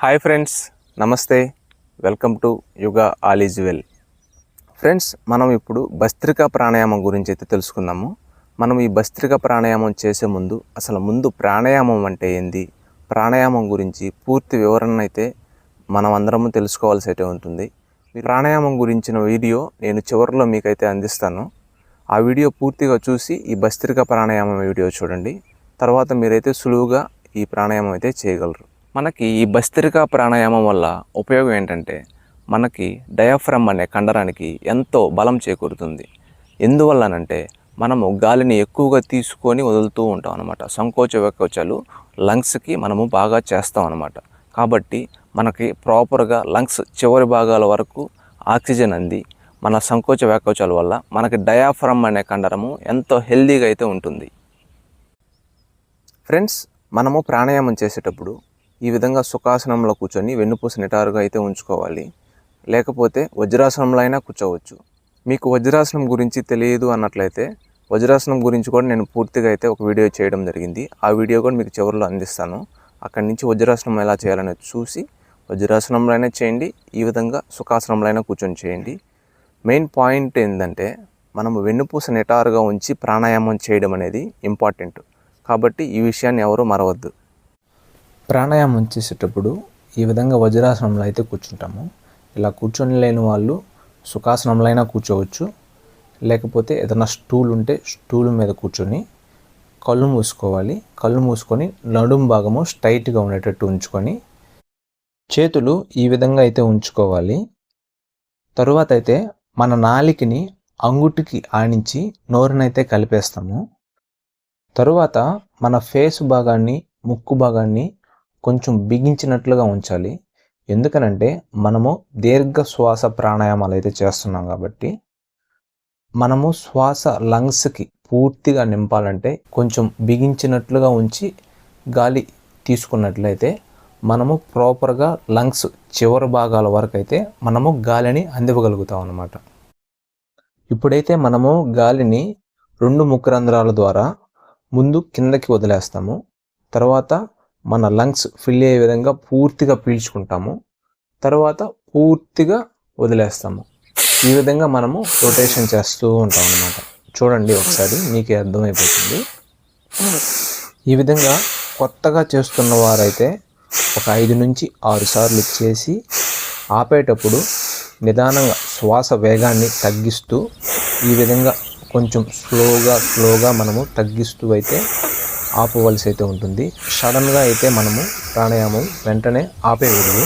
Hi friends నమస్తే. Welcome to Yuga all is well friends మనం ఇప్పుడు భస్త్రికా ప్రాణాయామం గురించి అయితే తెలుసుకుందాము. మనం ఈ భస్త్రికా ప్రాణాయామం చేసే ముందు అసలు ముందు ప్రాణాయామం అంటే ఏంది? ప్రాణాయామం గురించి పూర్తి వివరణ అయితే మనం అందరము తెలుసుకోవాల్సి అయితే ఉంటుంది. ఈ ప్రాణాయామం గురించిన వీడియో నేను చివరిలో మీకైతే అందిస్తాను. ఆ వీడియో పూర్తిగా చూసి ఈ భస్త్రిక ప్రాణాయామం వీడియో చూడండి. తర్వాత మీరైతే సులువుగా ఈ ప్రాణాయామం అయితే చేయగలరు. మనకి ఈ భస్త్రికా ప్రాణాయామం వల్ల ఉపయోగం ఏంటంటే మనకి డయాఫ్రమ్ అనే కండరానికి ఎంతో బలం చేకూరుతుంది. ఎందువల్లనంటే మనము గాలిని ఎక్కువగా తీసుకొని వదులుతూ ఉంటాం అనమాట సంకోచ వ్యాకోచాలు లంగ్స్కి మనము బాగా చేస్తాం అనమాట కాబట్టి మనకి ప్రాపర్గా లంగ్స్ చివరి భాగాల వరకు ఆక్సిజన్ అంది. మన సంకోచ వ్యాకోచాల వల్ల మనకి డయాఫ్రమ్ అనే కండరము ఎంతో హెల్దీగా అయితే ఉంటుంది. ఫ్రెండ్స్ మనము ప్రాణాయామం చేసేటప్పుడు ఈ విధంగా సుఖాసనంలో కూర్చొని వెన్నుపూస నిటారుగా అయితే ఉంచుకోవాలి. లేకపోతే వజ్రాసనంలో అయినా కూర్చోవచ్చు. మీకు వజ్రాసనం గురించి తెలియదు అన్నట్లయితే వజ్రాసనం గురించి కూడా నేను పూర్తిగా అయితే ఒక వీడియో చేయడం జరిగింది. ఆ వీడియో కూడా మీకు చివరిలో అందిస్తాను. అక్కడి నుంచి వజ్రాసనం ఎలా చేయాలని చూసి వజ్రాసనంలో అయినా చేయండి ఈ విధంగా సుఖాసనంలో అయినా కూర్చొని చేయండి. మెయిన్ పాయింట్ ఏంటంటే మనం వెన్నుపూస నిటారుగా ఉంచి ప్రాణాయామం చేయడం అనేది ఇంపార్టెంట్. కాబట్టి ఈ విషయాన్ని ఎవరూ మరవద్దు. ప్రాణాయామం చేసేటప్పుడు ఈ విధంగా వజ్రాసనంలో అయితే కూర్చుంటాము. ఇలా కూర్చొని లేని వాళ్ళు సుఖాసనంలో అయినా కూర్చోవచ్చు. లేకపోతే ఏదైనా స్టూల్ ఉంటే స్టూల్ మీద కూర్చొని కళ్ళు మూసుకోవాలి. కళ్ళు మూసుకొని నడుం భాగము స్ట్రైట్గా ఉండేటట్టు ఉంచుకొని చేతులు ఈ విధంగా అయితే ఉంచుకోవాలి. తరువాత అయితే మన నాలికని అంగుటికి ఆనించి నోరునైతే కలిపేస్తాము. తరువాత మన ఫేస్ భాగాన్ని ముక్కు భాగాన్ని కొంచెం బిగించినట్లుగా ఉంచాలి. ఎందుకనంటే మనము దీర్ఘ శ్వాస ప్రాణాయామాలు అయితే చేస్తున్నాం కాబట్టి మనము శ్వాస లంగ్స్కి పూర్తిగా నింపాలంటే కొంచెం బిగించినట్లుగా ఉంచి గాలి తీసుకున్నట్లయితే మనము ప్రాపర్గా లంగ్స్ చివరి భాగాల వరకు అయితే మనము గాలిని అందివ్వగలుగుతాం అన్నమాట. ఇప్పుడైతే మనము గాలిని రెండు ముక్కురంధ్రాల ద్వారా ముందు కిందకి వదిలేస్తాము. తర్వాత మన లంగ్స్ ఫిల్ అయ్యే విధంగా పూర్తిగా పీల్చుకుంటాము. తర్వాత పూర్తిగా వదిలేస్తాము. ఈ విధంగా మనము రొటేషన్ చేస్తూ ఉంటాం అన్నమాట. చూడండి ఒకసారి మీకే అర్థమైపోతుంది. ఈ విధంగా కొత్తగా చేస్తున్న వారైతే ఒక ఐదు నుంచి ఆరు సార్లు చేసి ఆపేటప్పుడు నిదానంగా శ్వాస వేగాన్ని తగ్గిస్తూ ఈ విధంగా కొంచెం స్లోగా స్లోగా మనము తగ్గిస్తూ అయితే ఆపవలసి అయితే ఉంటుంది. సడన్గా అయితే మనము ప్రాణాయామం వెంటనే ఆపేయకూడదు.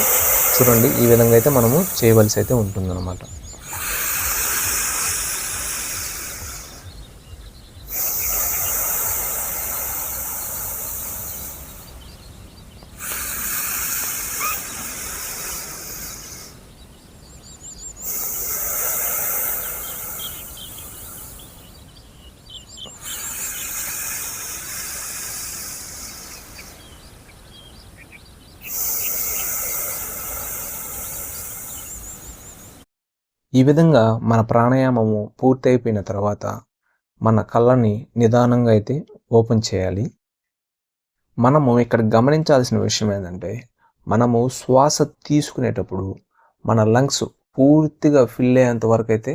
చూడండి ఈ విధంగా అయితే మనము చేయవలసి అయితే ఉంటుందన్నమాట. ఈ విధంగా మన ప్రాణాయామము పూర్తయిపోయిన తర్వాత మన కళ్ళని నిదానంగా అయితే ఓపెన్ చేయాలి. మనము ఇక్కడ గమనించాల్సిన విషయం ఏంటంటే మనము శ్వాస తీసుకునేటప్పుడు మన లంగ్స్ పూర్తిగా ఫిల్ అయ్యేంత వరకు అయితే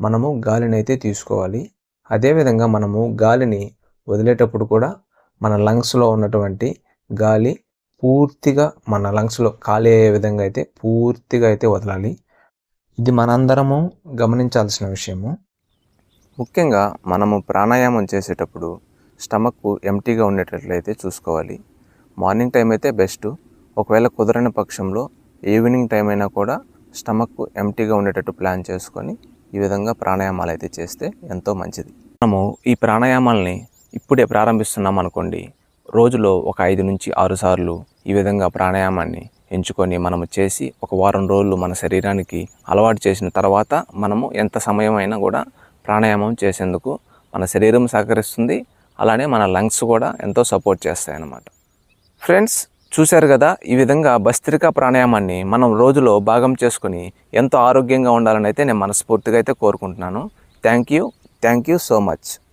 మనము గాలిని అయితే తీసుకోవాలి. అదేవిధంగా మనము గాలిని వదిలేటప్పుడు కూడా మన లంగ్స్లో ఉన్నటువంటి గాలి పూర్తిగా మన లంగ్స్లో ఖాళీ అయ్యే విధంగా అయితే పూర్తిగా అయితే వదలాలి. ఇది మనందరము గమనించాల్సిన విషయము. ముఖ్యంగా మనము ప్రాణాయామం చేసేటప్పుడు స్టమక్ ఎంటీగా ఉండేటట్లయితే చూసుకోవాలి. మార్నింగ్ టైం అయితే బెస్ట్. ఒకవేళ కుదరని పక్షంలో ఈవినింగ్ టైం అయినా కూడా స్టమక్ ఎంటీగా ఉండేటట్టు ప్లాన్ చేసుకొని ఈ విధంగా ప్రాణాయామాలు అయితే చేస్తే ఎంతో మంచిది. మనము ఈ ప్రాణాయామాలని ఇప్పుడే ప్రారంభిస్తున్నాం అనుకోండి రోజులో ఒక ఐదు నుంచి ఆరు సార్లు ఈ విధంగా ప్రాణాయామాన్ని ఎంచుకొని మనము చేసి ఒక వారం రోజులు మన శరీరానికి అలవాటు చేసిన తర్వాత మనము ఎంత సమయమైనా కూడా ప్రాణాయామం చేసేందుకు మన శరీరం సహకరిస్తుంది. అలానే మన లంగ్స్ కూడా ఎంతో సపోర్ట్ చేస్తాయి అన్నమాట ఫ్రెండ్స్ చూశారు కదా? ఈ విధంగా భస్త్రికా ప్రాణాయామాన్ని మనం రోజులో భాగం చేసుకొని ఎంతో ఆరోగ్యంగా ఉండాలని అయితే నేను మనస్ఫూర్తిగా అయితే కోరుకుంటున్నాను. Thank you. Thank you so much.